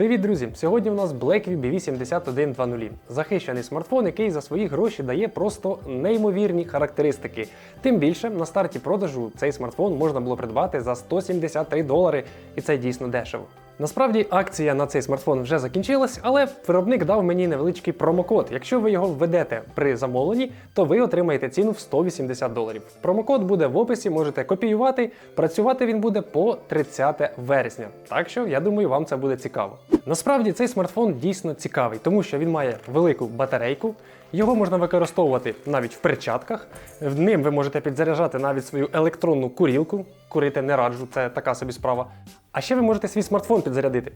Привіт, друзі! Сьогодні у нас Blackview B8120. Захищений смартфон, який за свої гроші дає просто неймовірні характеристики. Тим більше на старті продажу цей смартфон можна було придбати за 173 долари, і це дійсно дешево. Насправді акція на цей смартфон вже закінчилась, але виробник дав мені невеличкий промокод. Якщо ви його введете при замовленні, то ви отримаєте ціну в 180 доларів. Промокод буде в описі, можете копіювати. Працювати він буде по 30 вересня. Так що я думаю, вам це буде цікаво. Насправді цей смартфон дійсно цікавий, тому що він має велику батарейку. Його можна використовувати навіть в перчатках. В ним ви можете підзаряджати навіть свою електронну курілку. Курити не раджу, це така собі справа. А ще ви можете свій смартфон підзарядити.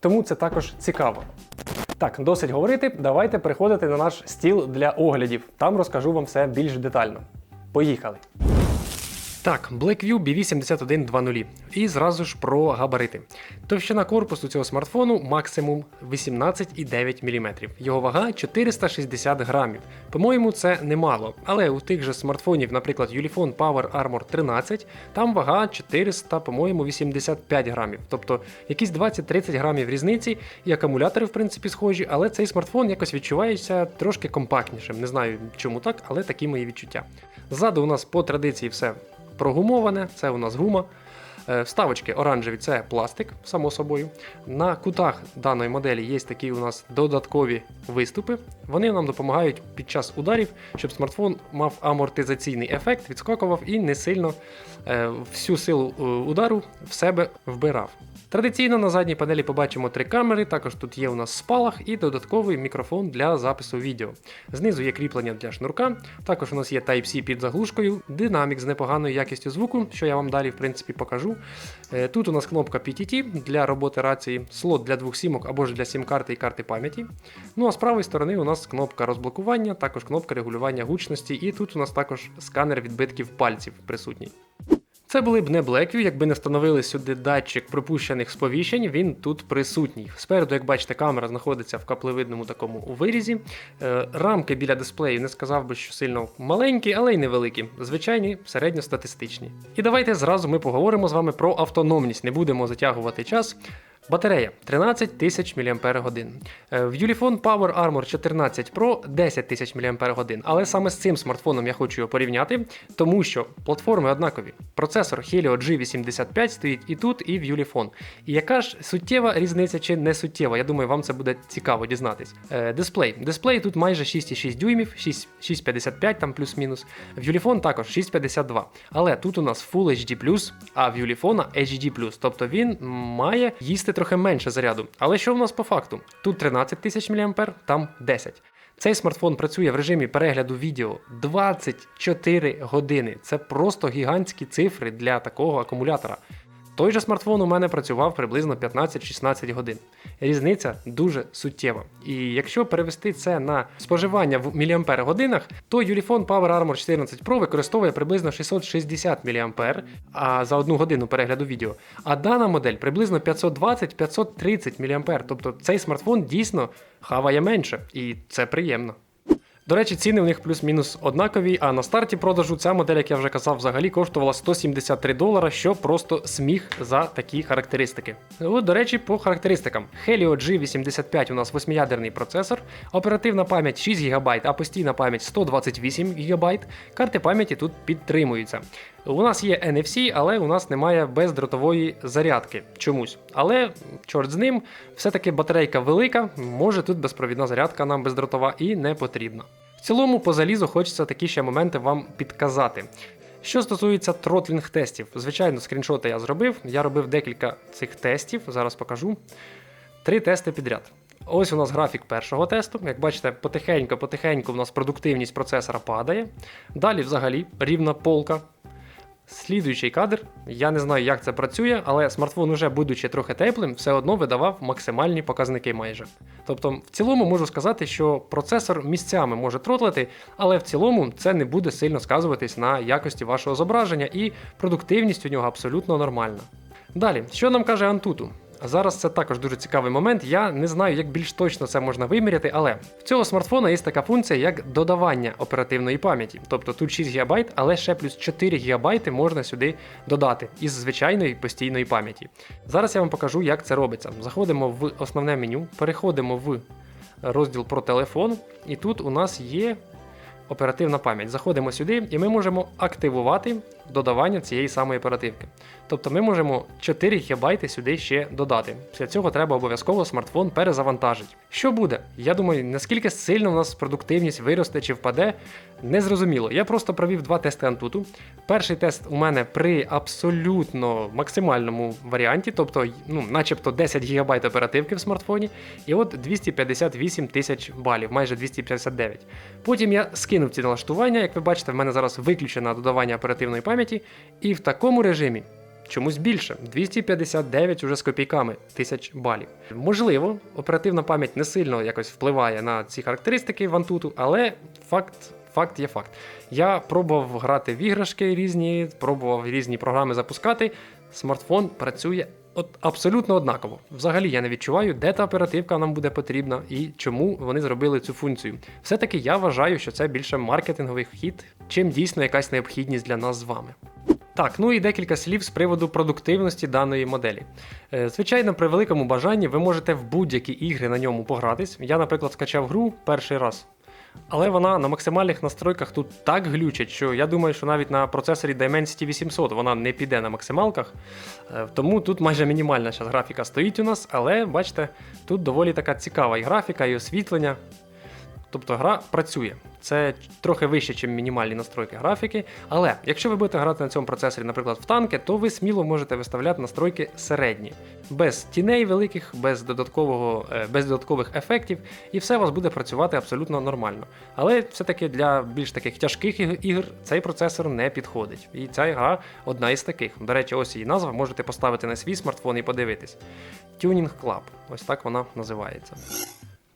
Тому це також цікаво. Так, досить говорити. Давайте переходити на наш стіл для оглядів. Там розкажу вам все більш детально. Поїхали! Так, Blackview B8120. І зразу ж про габарити. Товщина корпусу цього смартфону максимум 18,9 мм. Його вага 460 грамів. По-моєму, це немало. Але у тих же смартфонів, наприклад, Ulefone Power Armor 13, там вага 400, по-моєму, 85 грамів. Тобто якісь 20-30 грамів різниці, і акумулятори, в принципі, схожі, але цей смартфон якось відчувається трошки компактнішим. Не знаю чому так, але такі мої відчуття. Ззаду у нас по традиції все прогумоване, це у нас гума. Е, Вставочки оранжеві це пластик, само собою. На кутах даної моделі є такі у нас додаткові виступи. Вони нам допомагають під час ударів, щоб смартфон мав амортизаційний ефект, відскокував і не сильно е, всю силу е, удару в себе вбирав. Традиційно на задній панелі побачимо три камери, також тут є у нас спалах і додатковий мікрофон для запису відео. Знизу є кріплення для шнурка, також у нас є Type-C під заглушкою, динамік з непоганою якістю звуку, що я вам далі в принципі покажу. Е, Тут у нас кнопка PTT для роботи рації, слот для двох сімок або ж для сім-карти і карти пам'яті. Ну а з правої сторони у нас кнопка розблокування, також кнопка регулювання гучності, і тут у нас також сканер відбитків пальців присутній. Це були б не Blackview, якби не встановили сюди датчик пропущених сповіщень, він тут присутній. Спереду, як бачите, камера знаходиться в каплевидному такому вирізі. Е, Рамки біля дисплею не сказав би, що сильно маленькі, але й невеликі. Звичайні, середньостатистичні. І давайте зразу ми поговоримо з вами про автономність, не будемо затягувати час. Батарея 13 тисяч мАч. Е, В Ulefone Power Armor 14 Pro 10 тисяч мАч. Але саме з цим смартфоном я хочу його порівняти, тому що платформи однакові. Процесор Helio G85 стоїть і тут, і в Ulefone. І яка ж суттєва різниця чи не суттєва? Я думаю, вам це буде цікаво дізнатись. Е, Дисплей. Дисплей тут майже 6,6 дюймів, 6,55 там плюс-мінус. В Ulefone також 6,52. Але тут у нас Full HD+, а в Ulefone HD+, тобто він має їсти трохи менше заряду. Але що в нас по факту? Тут 13 тисяч мА, там 10. Цей смартфон працює в режимі перегляду відео 24 години. Це просто гігантські цифри для такого акумулятора. Той же смартфон у мене працював приблизно 15-16 годин. Різниця дуже суттєва. І якщо перевести це на споживання в міліампер годинах, то Ulefone Power Armor 14 Pro використовує приблизно 660 мА за одну годину перегляду відео. А дана модель приблизно 520-530 мА. Тобто цей смартфон дійсно хаває менше, і це приємно. До речі, ціни у них плюс-мінус однакові, а на старті продажу ця модель, як я вже казав, взагалі коштувала 173 долара, що просто сміх за такі характеристики. От, до речі, по характеристикам. Helio G85 у нас 8-ядерний процесор, оперативна пам'ять 6 ГБ, а постійна пам'ять 128 ГБ. Карти пам'яті тут підтримуються. У нас є NFC, але у нас немає бездротової зарядки чомусь. Але чорт з ним, все-таки батарейка велика, може тут безпровідна зарядка нам бездротова і не потрібна. В цілому, по залізу хочеться такі ще моменти вам підказати. Що стосується тротлінг тестів, звичайно, скріншоти я зробив. Я робив декілька цих тестів, зараз покажу. Три тести підряд. Ось у нас графік першого тесту. Як бачите, потихеньку-потихеньку у нас продуктивність процесора падає. Далі, взагалі, рівна полка. Слідуючий кадр, я не знаю, як це працює, але смартфон, уже будучи трохи теплим, все одно видавав максимальні показники майже. Тобто, в цілому можу сказати, що процесор місцями може тротлити, але в цілому це не буде сильно сказуватись на якості вашого зображення, і продуктивність у нього абсолютно нормальна. Далі, що нам каже Antutu? Зараз це також дуже цікавий момент. Я не знаю, як більш точно це можна виміряти, але в цього смартфона є така функція, як додавання оперативної пам'яті. Тобто тут 6 ГБ, але ще плюс 4 ГБ можна сюди додати із звичайної постійної пам'яті. Зараз я вам покажу, як це робиться. Заходимо в основне меню, переходимо в розділ про телефон, і тут у нас є оперативна пам'ять. Заходимо сюди і ми можемо активувати додавання цієї самої оперативки. Тобто ми можемо 4 ГБ сюди ще додати. Після цього треба обов'язково смартфон перезавантажити. Що буде? Я думаю, наскільки сильно у нас продуктивність виросте чи впаде, незрозуміло. Я просто провів два тести Antutu. Перший тест у мене при абсолютно максимальному варіанті, тобто, ну, начебто 10 ГБ оперативки в смартфоні, і от 258 тисяч балів, майже 259. Потім я скинув ці налаштування. Як ви бачите, в мене зараз виключено додавання оперативної пам'яті, і в такому режимі. Чомусь більше 259 уже з копійками тисяч балів. Можливо, оперативна пам'ять не сильно якось впливає на ці характеристики вантуту, але факт, факт є факт. Я пробував грати в іграшки різні, пробував різні програми запускати. Смартфон працює от абсолютно однаково. Взагалі я не відчуваю, де та оперативка нам буде потрібна і чому вони зробили цю функцію. Все-таки я вважаю, що це більше маркетинговий хід, чим дійсно якась необхідність для нас з вами. Так, ну і декілька слів з приводу продуктивності даної моделі. Е, Звичайно, при великому бажанні ви можете в будь-які ігри на ньому погратись. Я, наприклад, скачав гру перший раз. Але вона на максимальних настройках тут так глючить, що я думаю, що навіть на процесорі Dimensity 800 вона не піде на максималках. Е, Тому тут майже мінімальна зараз графіка стоїть у нас, але бачите, тут доволі така цікава і графіка, і освітлення. Тобто гра працює. Це трохи вище, ніж мінімальні настройки графіки. Але якщо ви будете грати на цьому процесорі, наприклад, в танки, то ви сміло можете виставляти настройки середні, без тіней великих, без, додаткового, е, без додаткових ефектів, і все у вас буде працювати абсолютно нормально. Але все-таки для більш таких тяжких ігр цей процесор не підходить. І ця гра одна із таких. До речі, ось її назва можете поставити на свій смартфон і подивитись. Tuning Club. Ось так вона називається.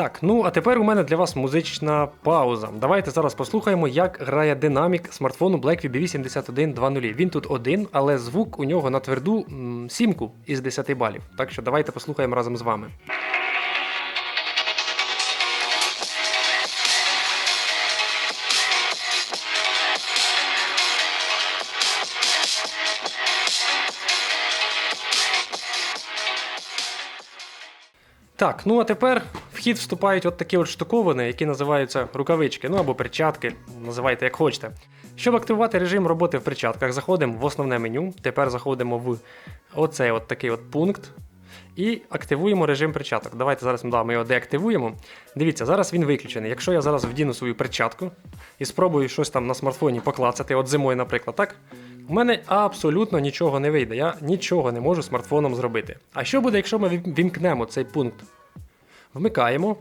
Так, ну а тепер у мене для вас музична пауза. Давайте зараз послухаємо, як грає динамік смартфону Blackview B8120. Він тут один, але звук у нього на тверду сімку із 10 балів. Так що давайте послухаємо разом з вами. Так, ну а тепер хід вступають от такі от штуковини, які називаються рукавички, ну або перчатки, називайте як хочете. Щоб активувати режим роботи в перчатках, заходимо в основне меню. Тепер заходимо в оцей от такий от пункт. І активуємо режим перчаток. Давайте зараз да, ми його деактивуємо. Дивіться, зараз він виключений. Якщо я зараз вдіну свою перчатку і спробую щось там на смартфоні поклацати, от зимою, наприклад, так, у мене абсолютно нічого не вийде. Я нічого не можу смартфоном зробити. А що буде, якщо ми вім- вімкнемо цей пункт? Вмикаємо,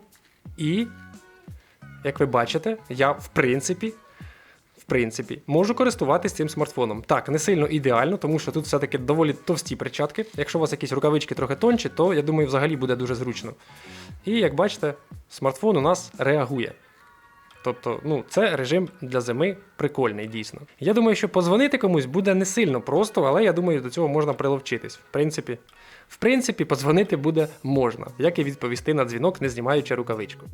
і, як ви бачите, я в принципі. В принципі, можу користуватись цим смартфоном. Так, не сильно ідеально, тому що тут все-таки доволі товсті перчатки. Якщо у вас якісь рукавички трохи тонші, то я думаю, взагалі буде дуже зручно. І як бачите, смартфон у нас реагує. Тобто, ну, це режим для зими прикольний, дійсно. Я думаю, що позвонити комусь буде не сильно просто, але я думаю, до цього можна приловчитись. В принципі, в принципі, подзвонити буде можна, як і відповісти на дзвінок, не знімаючи рукавичку.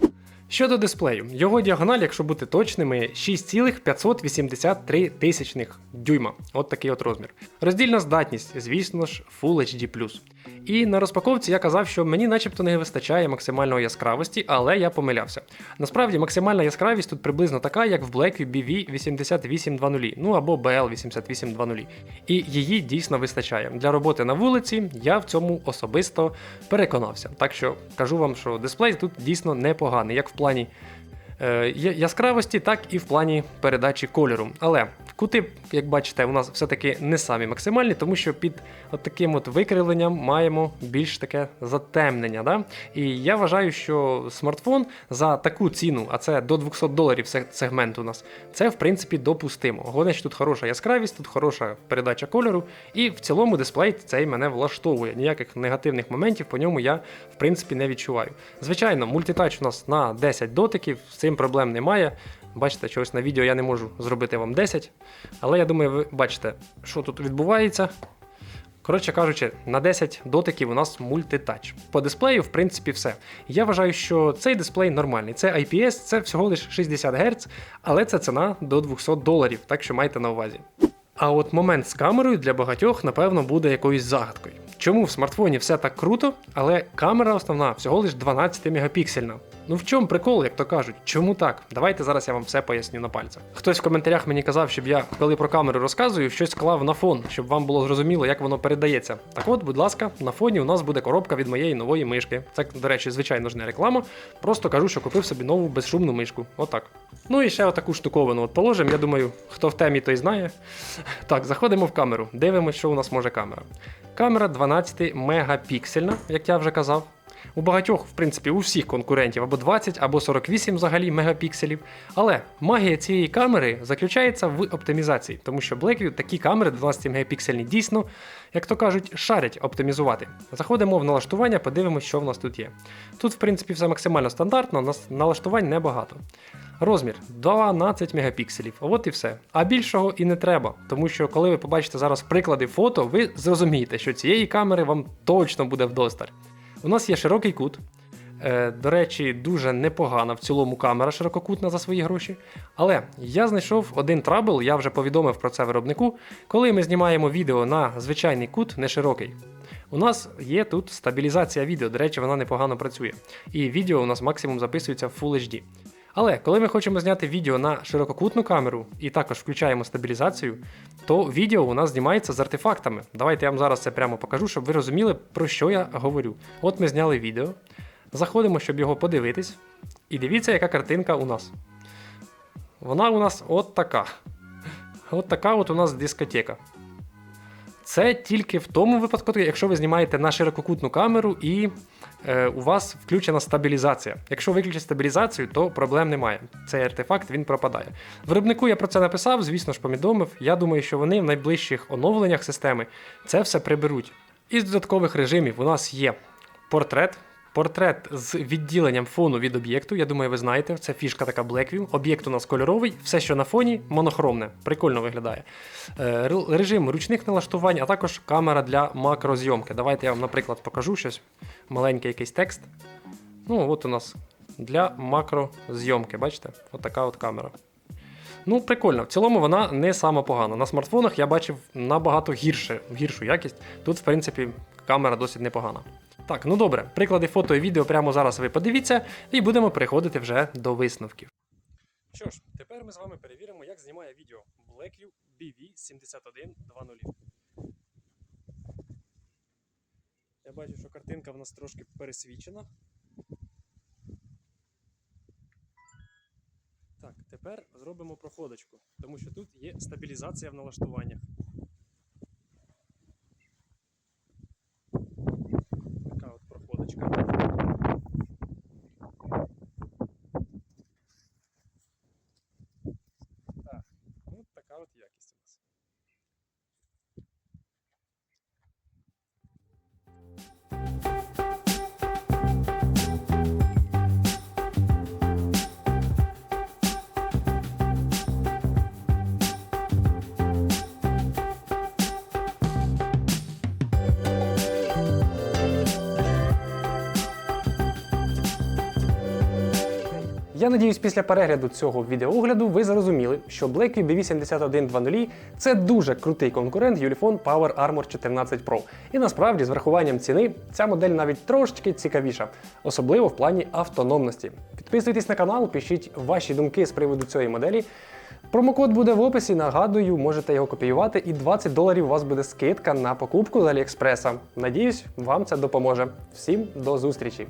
Щодо дисплею, його діагональ, якщо бути точними, 6,583 тисячних дюйма. От такий от розмір. Роздільна здатність, звісно ж, Full HD+. І на розпаковці я казав, що мені начебто не вистачає максимальної яскравості, але я помилявся. Насправді, максимальна яскравість тут приблизно така, як в Blackview BV8820, ну або BL8820. І її дійсно вистачає. Для роботи на вулиці я в цьому особисто переконався. Так що кажу вам, що дисплей тут дійсно непоганий, як в плані яскравості, так і в плані передачі кольору. Але кути, як бачите, у нас все-таки не самі максимальні, тому що під от таким от викривленням маємо більш таке затемнення. Да? І я вважаю, що смартфон за таку ціну, а це до 200 доларів сегмент у нас, це в принципі допустимо. Головне, що тут хороша яскравість, тут хороша передача кольору, і в цілому дисплей цей мене влаштовує. Ніяких негативних моментів по ньому я в принципі не відчуваю. Звичайно, мультитач у нас на 10 дотиків, цим проблем немає. Бачите, чогось на відео я не можу зробити вам 10. Але я думаю, ви бачите, що тут відбувається. Коротше кажучи, на 10 дотиків у нас мультитач. По дисплею, в принципі, все. Я вважаю, що цей дисплей нормальний. Це IPS, це всього лише 60 Гц, але це ціна до 200 доларів, так що майте на увазі. А от момент з камерою для багатьох, напевно, буде якоюсь загадкою. Чому в смартфоні все так круто, але камера основна всього лиш 12 мегапіксельна. Ну в чому прикол, як то кажуть? Чому так? Давайте зараз я вам все поясню на пальцях. Хтось в коментарях мені казав, щоб я, коли про камеру розказую, щось клав на фон, щоб вам було зрозуміло, як воно передається. Так от, будь ласка, на фоні у нас буде коробка від моєї нової мишки. Це, до речі, звичайно ж не реклама. Просто кажу, що купив собі нову безшумну мишку. Отак. Ну і ще отаку штуковину от положимо. Я думаю, хто в темі, той знає. Так, заходимо в камеру, дивимося, що у нас може камера. Камера 12 мегапіксельна, як я вже казав. У багатьох, в принципі, у всіх конкурентів або 20, або 48 взагалі мегапікселів. Але магія цієї камери заключається в оптимізації, тому що Blackview такі камери 12 мегапіксельні дійсно, як то кажуть, шарять оптимізувати. Заходимо в налаштування, подивимося, що в нас тут є. Тут, в принципі, все максимально стандартно, нас налаштувань небагато. Розмір 12 мегапікселів. От і все. А більшого і не треба, тому що коли ви побачите зараз приклади фото, ви зрозумієте, що цієї камери вам точно буде вдосталь. У нас є широкий кут. Е, До речі, дуже непогана в цілому камера ширококутна за свої гроші. Але я знайшов один трабл, я вже повідомив про це виробнику, коли ми знімаємо відео на звичайний кут, не широкий. У нас є тут стабілізація відео, до речі, вона непогано працює. І відео у нас максимум записується в Full HD. Але коли ми хочемо зняти відео на ширококутну камеру і також включаємо стабілізацію, то відео у нас знімається з артефактами. Давайте я вам зараз це прямо покажу, щоб ви розуміли, про що я говорю. От ми зняли відео, заходимо, щоб його подивитись, і дивіться, яка картинка у нас. Вона у нас от така. От така от у нас дискотека. Це тільки в тому випадку, якщо ви знімаєте на ширококутну камеру і у вас включена стабілізація. Якщо виключить стабілізацію, то проблем немає. Цей артефакт він пропадає. Виробнику я про це написав, звісно ж, повідомив. Я думаю, що вони в найближчих оновленнях системи це все приберуть. Із додаткових режимів у нас є портрет. Портрет з відділенням фону від об'єкту. Я думаю, ви знаєте, це фішка така Blackview. Об'єкт у нас кольоровий, все, що на фоні, монохромне. Прикольно виглядає. Е, Режим ручних налаштувань, а також камера для макрозйомки. Давайте я вам, наприклад, покажу щось. Маленький якийсь текст. Ну, от у нас для макрозйомки, бачите? От така от камера. Ну, прикольно. В цілому вона не сама погана. На смартфонах я бачив набагато гірше, гіршу якість. Тут, в принципі, камера досить непогана. Так, ну добре, приклади фото і відео прямо зараз ви подивіться, і будемо переходити вже до висновків. Що ж, тепер ми з вами перевіримо, як знімає відео Blackview BV7120. Я бачу, що картинка в нас трошки пересвічена. Так, тепер зробимо проходочку, тому що тут є стабілізація в налаштуваннях. Я надіюсь, після перегляду цього відеоогляду ви зрозуміли, що Blackview B8120 це дуже крутий конкурент Ulefone Power Armor 14 Pro. І насправді, з врахуванням ціни, ця модель навіть трошечки цікавіша, особливо в плані автономності. Підписуйтесь на канал, пишіть ваші думки з приводу цієї моделі. Промокод буде в описі. Нагадую, можете його копіювати, і 20 доларів у вас буде скидка на покупку з Аліекспреса. Надіюсь, вам це допоможе. Всім до зустрічі!